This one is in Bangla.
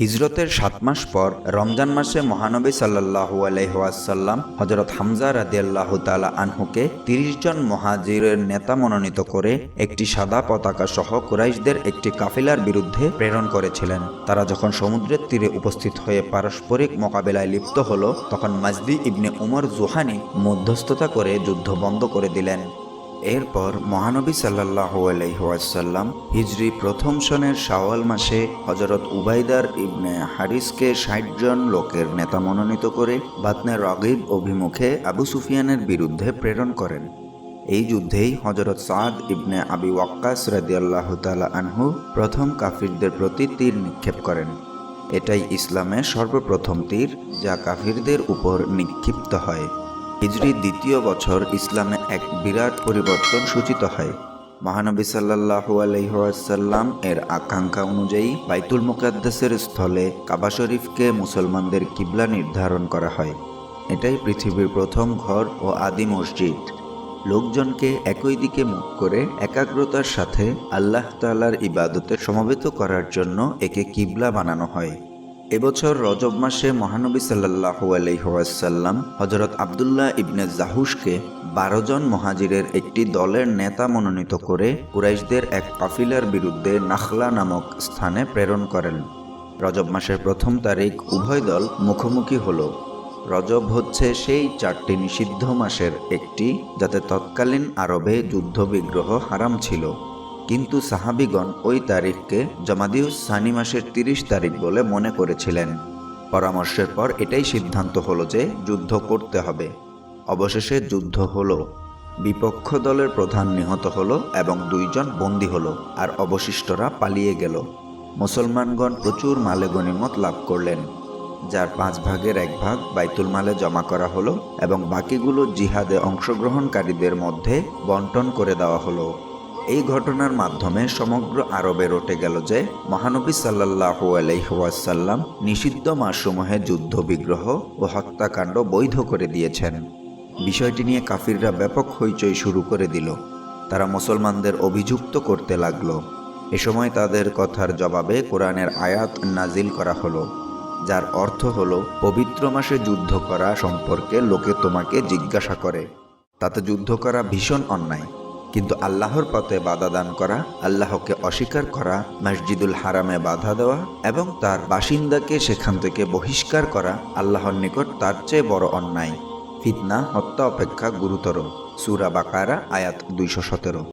হিজরতের সাত মাস পর রমজান মাসে মহানবী সাল্লাহু আলহাসাল্লাম হজরত হামজা রাদিয়াল্লাহ তালা আনহুকে তিরিশ জন মহাজিরের নেতা মনোনীত করে একটি সাদা পতাকা সহ কুরাইশদের একটি কাফিলার বিরুদ্ধে প্রেরণ করেছিলেন। তারা যখন সমুদ্রের তীরে উপস্থিত হয়ে পারস্পরিক মোকাবেলায় লিপ্ত হল, তখন মাজদি ইবনে উমর জুহানি মধ্যস্থতা করে যুদ্ধ বন্ধ করে দিলেন। এরপর মহানবী সাল্লাহ আলহিহাসাল্লাম হিজরি প্রথম সনের শাওয়াল মাসে হজরত উবাইদার ইবনে হারিসকে ষাট জন লোকের নেতা মনোনীত করে বাতনে রগিব অভিমুখে আবু সুফিয়ানের বিরুদ্ধে প্রেরণ করেন। এই যুদ্ধেই হজরত সাদ ইবনে আবি ওয়াক্কাস রাদিয়াল্লাহ তালা আনহু প্রথম কাফিরদের প্রতি তীর নিক্ষেপ করেন। এটাই ইসলামের সর্বপ্রথম তীর যা কাফিরদের উপর নিক্ষিপ্ত হয়। হিজরির দ্বিতীয় বছর ইসলামে এক বিরাট পরিবর্তন সূচিত হয়। মহানবী সাল্লাহু আলহাসাল্লাম এর আকাঙ্ক্ষা অনুযায়ী বাইতুল মুকাদ্দাসের স্থলে কাবা শরীফকে মুসলমানদের কিবলা নির্ধারণ করা হয়। এটাই পৃথিবীর প্রথম ঘর ও আদি মসজিদ। লোকজনকে একই দিকে মুখ করে একাগ্রতার সাথে আল্লাহ তালার ইবাদতে সমবেত করার জন্য একে কিবলা বানানো হয়। এবছর রজব মাসে মহানবী সাল্লাহু আলহাসাল্লাম হজরত আবদুল্লাহ ইবনে জাহুসকে বারো জন মহাজিরের একটি দলের নেতা মনোনীত করে কুরাইশদের এক কাফিলার বিরুদ্ধে নাখলা নামক স্থানে প্রেরণ করেন। রজব মাসের প্রথম তারিখ উভয় দল মুখোমুখি হল। রজব হচ্ছে সেই চারটি নিষিদ্ধ মাসের একটি, যাতে তৎকালীন আরবে যুদ্ধবিগ্রহ হারাম ছিল। কিন্তু সাহাবিগণ ওই তারিখকে জমাদিউস সানি মাসের তিরিশ তারিখ বলে মনে করেছিলেন। পরামর্শের পর এটাই সিদ্ধান্ত হলো যে যুদ্ধ করতে হবে। অবশেষে যুদ্ধ হলো। বিপক্ষ দলের প্রধান নিহত হলো এবং দুইজন বন্দী হলো আর অবশিষ্টরা পালিয়ে গেল। মুসলমানগণ প্রচুর মালে গনিমত লাভ করলেন। যার পাঁচ ভাগের এক ভাগ বাইতুল মালে জমা করা হলো এবং বাকিগুলো জিহাদে অংশগ্রহণকারীদের মধ্যে বন্টন করে দেওয়া হলো। এই ঘটনার মাধ্যমে সমগ্র আরবে রটে গেল যে মহানবী সাল্লাহু আলহাসাল্লাম নিষিদ্ধ মাসসমূহে যুদ্ধ বিগ্রহ ও হত্যাকাণ্ড বৈধ করে দিয়েছেন। বিষয়টি নিয়ে কাফিররা ব্যাপক হইচই শুরু করে দিল। তারা মুসলমানদের অভিযুক্ত করতে লাগল। এ সময় তাদের কথার জবাবে কোরআনের আয়াত নাজিল করা হলো, যার অর্থ হলো, পবিত্র মাসে যুদ্ধ করা সম্পর্কে লোকে তোমাকে জিজ্ঞাসা করে। তাতে যুদ্ধ করা ভীষণ অন্যায়। কিন্তু আল্লাহর পথে বাধা দান করা, আল্লাহকে অস্বীকার করা, মসজিদুল হারামে বাধা দেওয়া এবং তার বাসিন্দাকে সেখান থেকে বহিষ্কার করা আল্লাহর নিকট তার চেয়ে বড় অন্যায়। ফিতনা, হত্যা, অপেক্ষা গুরুতর। সুরা বাকারা, আয়াত দুইশো সতেরো।